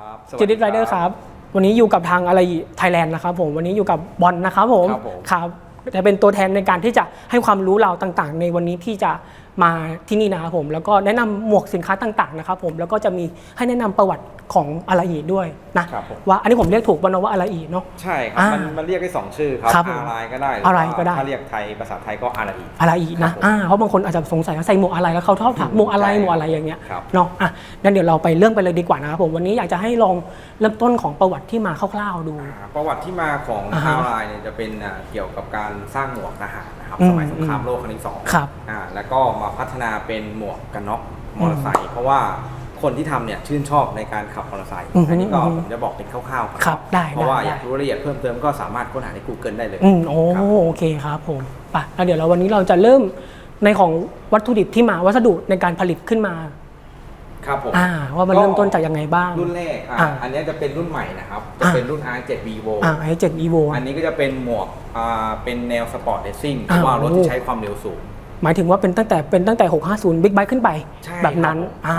ครับจิดิสไรเดอร์ครับ วันนี้อยู่กับทางอะไรไทยแลนด์นะครับผม วันนี้อยู่กับบอลนะครับผม ครับผม ครับ จะเป็นตัวแทนในการที่จะให้ความรู้เราต่างๆ ในวันนี้ที่จะ มาที่นี่นะครับผมแล้วก็แนะนำหมวกสินค้าต่างๆนะครับผมแล้วก็จะมีให้แนะนำประวัติของอะไรอีด้วยนะครับผม ว่าอันนี้ผมเรียกถูกบอลว่าอะไรอีเนาะใช่ครับอ่ามัมันมันเรียกได้สองชื่อครับครับผมอะไรก็ได้หอะไรว่าก็ได้ถ้าเรียกไทยภาษาไทยก็อะไรอีกอะไรอีนะครับผมอ่าเพราะบางคนอาจจะสงสัยว่าใส่หมวกอะไรแล้วเขาชอบถามหมวกอะไรใช่หมวกอะไรอย่างเงี้ยครับเนาะอะงั้นเดี๋ยวเราไปเริ่มไปเลยดีกว่านะครับผมวันนี้อยากจะให้ลองเริ่มต้นของประวัติที่มาคร่าวๆดูอ่าประวัติที่มาของอ่าฮะฮาวายเนี่ยจะเป็นอ่าเกี่ยวกับการสร้างหมวกทหารนะครับอืมสมัยสงครามโลกครั้งที่สองครับอ่าแล้วก็มาพัฒนาเป็นหมวกกันน็อกมอเตอร์ไซค์เพราะว่าคนที่ทำเนี่ยชื่นชอบในการขับมอเตอร์ไซค์อือฮึอันนี้ก็อือฮึผมจะบอกเป็นคร่าวๆก่อนครับได้เพราะว่าได้อยากรู้รายละเอียดเพิ่มเติมก็สามารถค้นหาใน Google ได้เลยอืมโอ้ครับ โอเคครับผมไปะแล้วเดี๋ยวเราวันนี้เราจะเริ่มในของวัตถุดิบที่มาวัสดุในการผลิตขึ้นมา ครับผม อ่า ว่ามันเริ่มต้นจากยังไงบ้าง รุ่นแรกอะอ่าอันนี้จะเป็นรุ่นใหม่นะครับจะอ่าเป็นรุ่น R7 Vivo อ่าไอเจ็ดอีโว อันนี้ก็จะเป็นหมวกอ่าเป็นแนวสปอร์ตเรซซิ่งหอ่ารือว่ารถโอ้ที่ใช้ความเร็วสูง หมายถึงว่าเป็นตั้งแต่เป็นตั้งแต่ 650 Big Bike ขึ้นไป ใช่แบบนั้นครับผม อ่า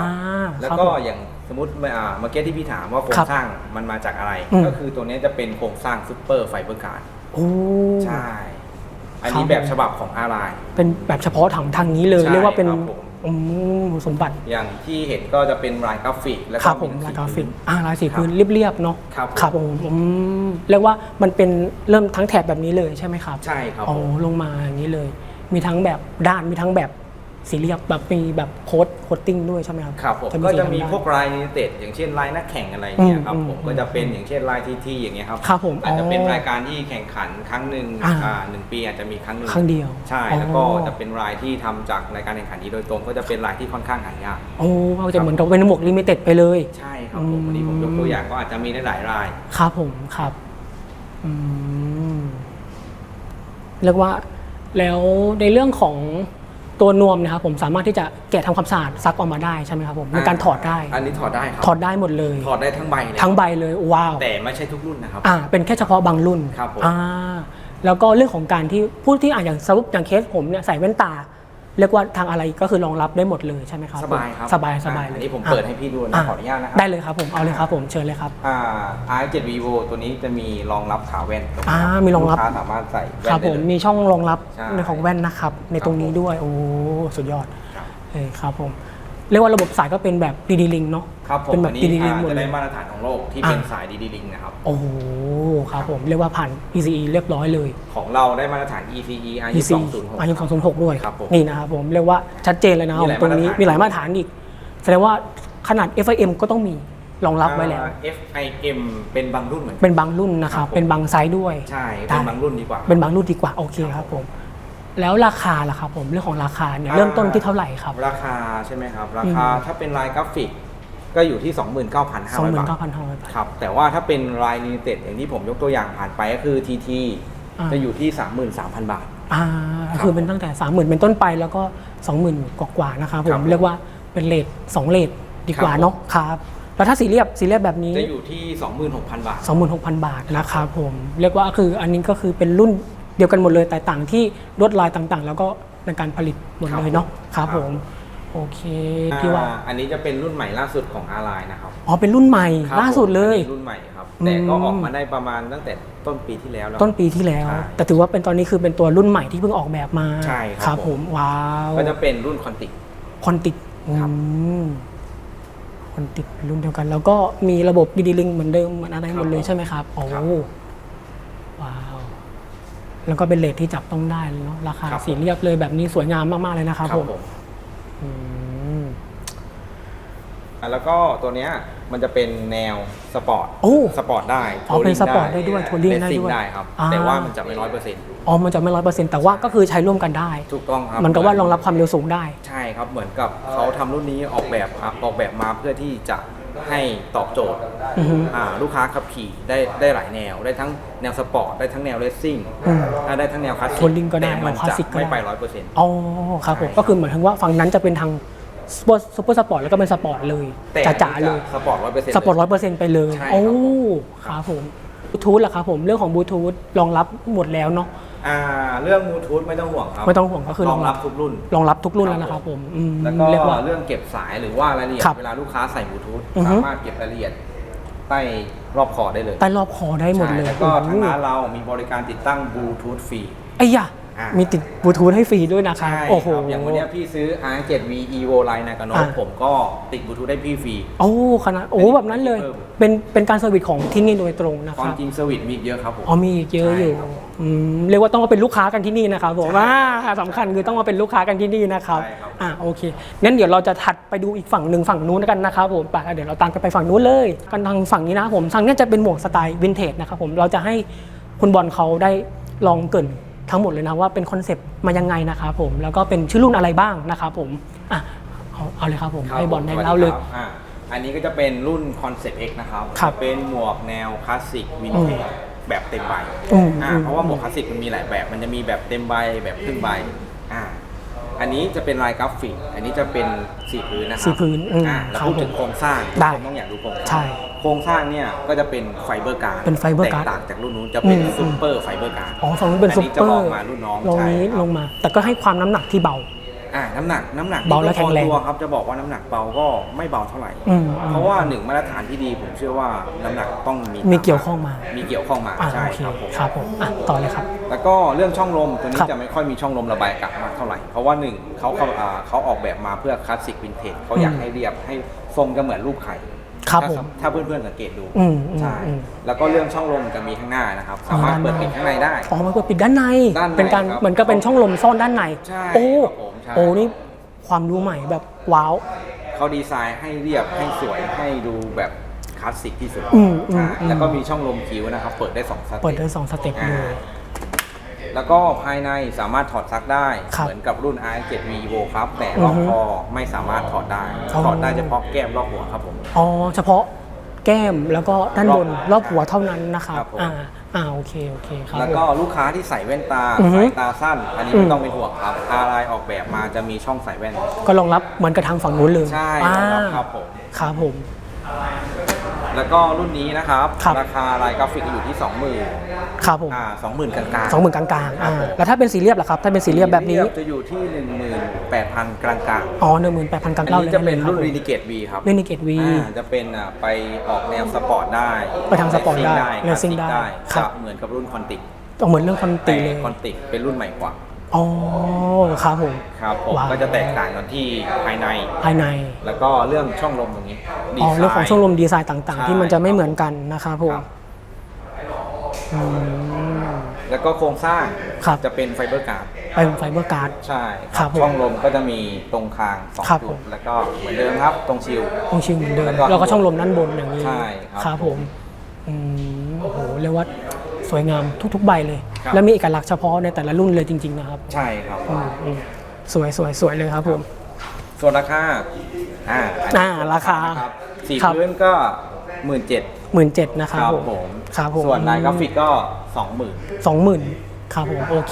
แล้วครับก็ผม อย่างสมมติอ่าเมื่อกี้ที่พี่ถามว่าโครครังบสร้างมันมาจากอะไร อืม ก็คือตัวนี้จะเป็นโครงสร้างซูเปอร์ไฟเบอร์การ์ดโอ้ ใช่ อันนี้ครับ แบบฉบับของอาร์ไลน์เป็นแบบเฉพาะทางทางนี้เลย ใช่เรียกว่าเป็นครับผม อืมสมบัติอย่างที่เห็นก็จะเป็นลายกราฟิก แล้วคก็รับผมหนัลายงกราสืฟิกออ่าลายสีครับพื้นเรียบๆเนาะครับผมครับผมอืมเรียกว่ามันเป็นเริ่มทั้งแถบแบบนี้เลยใช่ไหมครับ ใช่ครับอ๋อผมลงมาอย่างนี้เลย มีทั้งแบบด้านมีทั้งแบบสีเรียบแบบมีแบบโค้ดโคตติ้งด้วยใช่ไหมครับครับผมจะก็จะมีสีดำพวกลายนิเต็ดอย่างเช่นลายนักแข่งอะไรอย่างเงี้ยครับอืมผมอืมก็จะเป็นอย่างเช่นลายทีทีอย่างเงี้ยครับครับผมอาจจะเป็นอ๋อรายการที่แข่งขันครั้งหนึ่งอ่าอ่าหนึ่งปีอาจจะมีครั้งหนึ่งครั้งเดียวใช่แล้วก็จะเป็นรายที่ทำจากรายการแข่งขันนี้โดยตรงก็จะเป็นรายที่ค่อนข้างหายากโอ้ก็จะเหมือนกับเป็นหมวกลิมิเต็ดไปเลยใช่ครับผมวันนี้ผมยกตัวอย่างก็อาจจะมีได้หลายรายครับผมครับอืมเรียกว่า แล้วในเรื่องของตัวนวมนะครับผมสามารถที่จะแกะทำความสะอาดซักออกมาได้ใช่ไหมครับผมในการถอดได้ อันนี้ถอดได้ครับถอดได้หมดเลย ถอดได้ทั้งใบเลยทั้งใบเลยว้าว แต่ไม่ใช่ทุกรุ่นนะครับ อ่าเป็นแค่เฉพาะบางรุ่นครับผม อ่าแล้วก็เรื่องของการที่ผู้ที่อ่านอย่างสมมติอย่างเคสผมเนี่ยใส่แว่นตา เรียกว่าทางอะไรก็คือรองรับได้หมดเลยใช่ไหมครับสบายครับสบายสบายเลยอันนี้ผมอะเปิดให้พี่ดูนะอะขออนุญาตนะครับ ได้เลยครับผมเอาเลยครับผมเชิญเลยครับ อ่า i7 Vivo ตัวนี้จะมีรองรับขาแว่นตรงนี้อ่าคบมีรองรับ ลูกค้าสามารถใส่แว่คนรับได้ผมเลย มีช่องรองรับใช่ในของแว่นนะครับ ในตรงนี้ด้วยโอ้สุดยอดครับ เออครับผม เรียกว่าระบบสายก็เป็นแบบดีดีลิงเนาะ ครับผมเป็นแบอับนนี้ดีดีลิงอ่าหมดจะเลได้ยมาตรฐานของโลกที่เป็นอะสายดีดีลิงนะครับ โอ้โหครับผมเรียกว่าผ่าน PCE เรียบร้อยเลย ของเราได้มาตรฐาน ECE PC R2206 อายุ206 ด้วยครับผมนี่นะครับผมเรียกว่าชัดเจนเลยนะมีหลายตรงนี้มาตรฐาน มีหลายมาตรฐานอีก แสดงว่าขนาด FIM ก็ต้องมีรองรับไว้แล้วอ่า FIM เป็นบางรุ่นเหมือนกัน เป็นบางรุ่นนะครับ ครับผม เป็นบางไซส์ด้วย ใช่ได้เป็นบางรุ่นดีกว่า เป็นบางรุ่นดีกว่าโอเคครับผม แล้วราคาล่ะครับผมเรื่องของราคาเนี่ยอ่าเริ่มต้นที่เท่าไหร่ครับ ราคาใช่ไหมครับ ราคาถ้าเป็นลายกราฟิกก็อยู่ที่ 29,500 บาท29,500บาทครับแต่ว่าถ้าเป็นลายลิมิเต็ดอย่างที่ผมยกตัวอย่างผ่านไปก็คือ TT อ่าจะอยู่ที่ 33,000 บาทอ่าครับคือเป็นตั้งแต่ 30,000 เป็นต้นไปแล้วก็ 20,000 กว่าๆนะครับผครัมบเรียกว่าเป็นเลท2เลทดีกว่าครับเนาะครับแล้วถ้าสีเรียบสีเรียบแบบนี้จะอยู่ที่ 26,000 บาท 26,000 บาทนะครับผมเรียกว่าคืออันนี้ก็คือเป็นรุ่นเดียวกันหมดเลยแต่ต่างที่ลวดลายต่างๆ แล้วก็ในการผลิตหมดเลยเนาะคครัรับบผม โอเคพี่ว่า อ่าอันนี้จะเป็นรุ่นใหม่ล่าสุดของอาร์ไลน์นะครับอ๋อเป็นรุ่นใหม่ครับล่าสุดเลย ผมอันนี้รุ่นใหม่ครับอืมแต่ก็ออกมาได้ประมาณตั้งแต่ต้นปีที่แล้วแล้ว ต้นปีที่แล้ว ใช่แต่ถือว่าเป็นตอนนี้คือเป็นตัวรุ่นใหม่ที่เพิ่งออกแบบมาใช่ครับครับผผมมว้าวก็จะเป็นรุ่นคอนติกคอนติกครับ คอนติกรุ่นเดียวกัน แล้วก็มีระบบดีดีลิงเหมือนเดิมเหมือนอะไรหมดเลยใช่ไหมครับโอ้ครับว้าว แล้วก็เป็นเลทที่จับต้องได้เลยเนาะราคาครับสีเรียบเลยแบบนี้สวยงามมากๆเลยนะครับผมอืมอะแล้วก็ตัวเนี้ยมันจะเป็นแนวสปอร์ต โอ้ สปอร์ตได้อ๋อเป็นสปอร์ตได้ด้วย touring ได้เลสซิ่งด้วยได้ครับ อ่า แต่ว่ามันจะไม่ร้อยเปอร์เซ็นต์อ๋อมันจะไม่ร้อยเปอร์เซ็นต์แต่ว่าก็คือใช้ร่วมกันได้ถูกต้องครับมันก็ว่ารองรับความเร็วสูงได้ ใช่ครับ เหมือนกับเขาทำรุ่นนี้ออกแบบครับออกแบบมาเพื่อที่จะ ให้ตอบโจทย์อือฮึ อ่าลูกค้าขับขี่ได้ได้หลายแนว ได้ทั้งแนวสปอร์ตได้ทั้งแนวเลสซิ่งอืมได้ทั้งแนวคลาสสิก touring ก็ได้แต่มันแนวคลาสจะสิกก็ได้ ไม่ไปร้อยเปอร์เซ็นต์ อ๋อครับผมใช่ ก็คือหมายถึงว่าฝั่งนั้นจะเป็นทางซูเปอร์ซูเปอร์สปอร์ตแล้วก็เป็นสปอร์ตเลยแต่จ๋าๆเลยสปอร์ตร้อยเปอร์เซ็นต์ สปอร์ตร้อยเปอร์เซ็นต์ไปเลยใช่ครับ โอ้ครับผมบลูทูธล่ะครับผมเรื่องของบลูทูธรองรับหมดแล้วเนาะ อ่าเรื่องบลูทูธไม่ต้องห่วงครับไม่ต้องห่วงก็คือรรอองงรัรับบทุกรุ่น รองรับทุกรุ่นแล้วนะครับผมอืมแล้วก็เรียกว่า เรื่องเก็บสายหรือว่ารายละเอียดครับเวลาลูกค้าใส่บลูทูธอือฮึ สามารถเก็บรายละเอียดใต้รอบคอได้เลยใต้รอบคอได้หมดเลยใช่แล้วก็ทางโอ้โหร้านเรามีบริการติดตั้งบลูทูธฟรี ไอ้ยะอ่ามี มีติดบลูทูธให้ฟรีด้วยนะครับใช่โอ้โห ครับอย่างวันเนี้ยพี่ซื้อ R7V Evo Line นากาโนอ่าผมก็ติดบลูทูธได้พี่ฟรี โอ้ขนาดโอ้แบบนั้นเลยเพิ่มเป็นเป็นการเซอร์วิสของที่นี่โดยตรงนะควคารัมบจริงเซอร์วิสมีอีกเยอะครับผม อ๋อมีอีกเยอะอยู่ใช่ครับ อืมเรียกว่าต้องมาเป็นลูกค้ากันที่นี่นะครับผมว่าสำคัญคือต้องมาเป็นลูกค้ากันที่นี่นะครับใช่ครับ อ่าโอเคงั้นเดี๋ยวเราจะถัดไปดูอีกฝั่งหนึ่งฝั่งนู้นกันนะครับผมไปเดี๋ยวเราตามกันไปฝั่งนู้นเลย กันทางฝั่งนี้นะครับผมทางเนี้ยจะเป็นหมวกสไตล์วินเทจนะครับผมเราจะให้คุณบอลเขาได้ลองเกรินทั้งหมดเลยนะว่าเป็นคอนเซปต์มายังไงนะครับผมแล้วก็เป็นชื่อรุ่นอะไรบ้างนะครับผมอะเอาเอาเลยครับผมครับให้บอลได้ผมเล่าเลยสวัสดีครับอ่าอันนี้ก็จะเป็นรุ่น Concept X นะครับ ครับเป็นหมวกแนวคลาสสิกวินเทจ แบบเต็มใบอืมอ่าอืม เพราะว่าหมวกคลาสสิกมันมีหลายแบบ มันจะมีแบบเต็มใบแบบครึ่งใบอ่าอันนี้จะเป็นลายกราฟิก อันนี้จะเป็นสีพื้นนะครัสีพื้นอืมอ่าแล้วครับพูดถึงผมโครงสร้างได้ทุกคนต้องอยากดูโครงสร้างใช่โครงสร้างเนี่ยก็จะเป็นไฟเบอร์การ์ดเป็นไฟเบอร์การ์ดแตกต่างจากรุ่นนู้นจะเป็นอืมซูเปอร์ไฟเบอร์การ์ดอ๋อฝั่งนู้นเป็นอัซุปนี้เปจะอลร์องมารุ่นน้องลงนี้ใช่ครับ ลงมา แต่ก็ให้ความน้ำหนักที่เบา อ่าน้ำหนักน้ำหนักเบาและแข็งแรงตัวครับจะบอกว่าน้ำหนักเบาก็ไม่เบาเท่าไหร่อืม เพราะว่าหนึ่งมาตรฐานที่ดีผมเชื่อว่าน้ำหนักต้องมีมีเกี่ยวข้องมามีเกี่ยวข้องมาอ่าใช่โอเคครับผม ครับผมอะต่อเลยครับ แล้วก็เรื่องช่องลมตัวนี้ครับจะไม่ค่อยมีช่องลมระบายอากาศมากเท่าไหร่ เพราะว่าหนึ่งเขาเขาอ่าเขาออกแบบมาเพื่อคลาสสิกวินเทจเขาอยากอืมให้เรียบให้ทรงจะเหมือนรูปไข่ครับถ้าผมถ้าเพื่อนๆสังเกตดูอืมอืมใช่อืม แล้วก็เรื่องช่องลมจะมีข้างหน้านะครับ สามารถเปิดปิดข้างในได้ อ๋อมันเปิดปิดด้านใน ด้านในเป็นการครับเหมือนกับเป็นช่องลมซ่อนด้านใน ใช่โอ้ ครับผม ใช่ โอ้นี่ความรู้ใหม่แบบว้าว เขาดีไซน์ให้เรียบให้สวยให้ดูแบบคลาสสิกที่สุดอืมอืมอ่าอืม แล้วก็มีช่องลมคิ้วนะครับ เปิดได้สองสเต็ปเปิดได้สองสเต็ปเลยแล้วก็ภายในสามารถถอดซักได้ ครับเหมือนกับรุ่น i7 Vivo ครับ แต่รอบอือฮึคอไม่สามารถถอดได้ อ๋อ ถอดได้เฉพาะแก้มรอบหัวครับผม อ๋อเฉพาะแก้มแล้วก็ด้านบนรอบรอบหัวเท่านั้นนะครับครับผม อ่า อ่าโอเคโอเคครับ แล้วก็ลูกค้าที่ใส่แว่นตาอือฮึสายตาสั้น อันนี้อืไม่ม ต้องเป็นห่วงครับอะไรออกแบบมาจะมีช่องใส่แว่น ก็รองรับเหมือนกับทางฝั่งนู้นเลยใช่อ่ารองรับครับผม ครับผม แล้วก็รุ่นนี้นะครับครับราคาลายกราฟิกอยู่ที่ 20,000ครับผมอ่า20,000กลางๆสองหมื่นกลางๆครัอ่าบผมแล้วถ้าเป็นสีเรียบล่ะครับ ถ้าเป็นสีเรียบแบบนี้ จะอยู่ที่ 18,000กลางๆอ๋อหนึ่งหมื่นแปดพันกลางอันเล่านี้เลยจะเป็นรุ่นคบ Renegade V ครับเรนิเกตวี อ่าจะเป็นอ่าไปออกแนวสปอร์ตได้ไปทางสปอร์ตได้คเรลาสซิ่สิงกได้ได้ครัจะบเหมือนกับรุ่นคอนติกก็เหมือนเรื่องคอนตีแต่เลย คอนติกเป็นรุ่นใหม่กว่า อ๋อครับผม ครับผมว้าว ก็จะแตกต่างกันที่ภายใน ภายในแล้วก็เรื่องช่องลมตรงนี้ดีอ๋อไซน์เรื่องของช่วงลมดีไซน์ต่างใช่ๆที่มันจะไม่เหมือนกันนะครับผมครับอืม แล้วก็โครงสร้างครับ จะเป็นไฟเบอร์การ์ดเป็นไฟเบอร์การ์ด ใช่ครับผมช่องลมก็จะมีตรงคางสองครับจุผดม แล้วก็เหมือนเดิมครับตรงชิลองชิงเหมือนเดิมแล้วก็แล้วก็ช่องลมด้านบนอย่างนี้ใช่ครับ ครับผมอืมโอ้โหเรียกว่า สวยงามทุกๆ ใบเลย ครับ และมีเอกลักษณ์เฉพาะในแต่ละรุ่นเลยจริง ๆ นะครับใช่ครับ อืมอืมสวยสวยสวยเลยครับผม ส่วนราคาอ่าอ่าราคาครับสีครับ พื้นก็หมื่นเจ็ดหมื่นเจ็ดนะครับครับผมผมครับผม ส่วนลายกราฟิกก็สองหมื่น สองหมื่นครับผมโอเค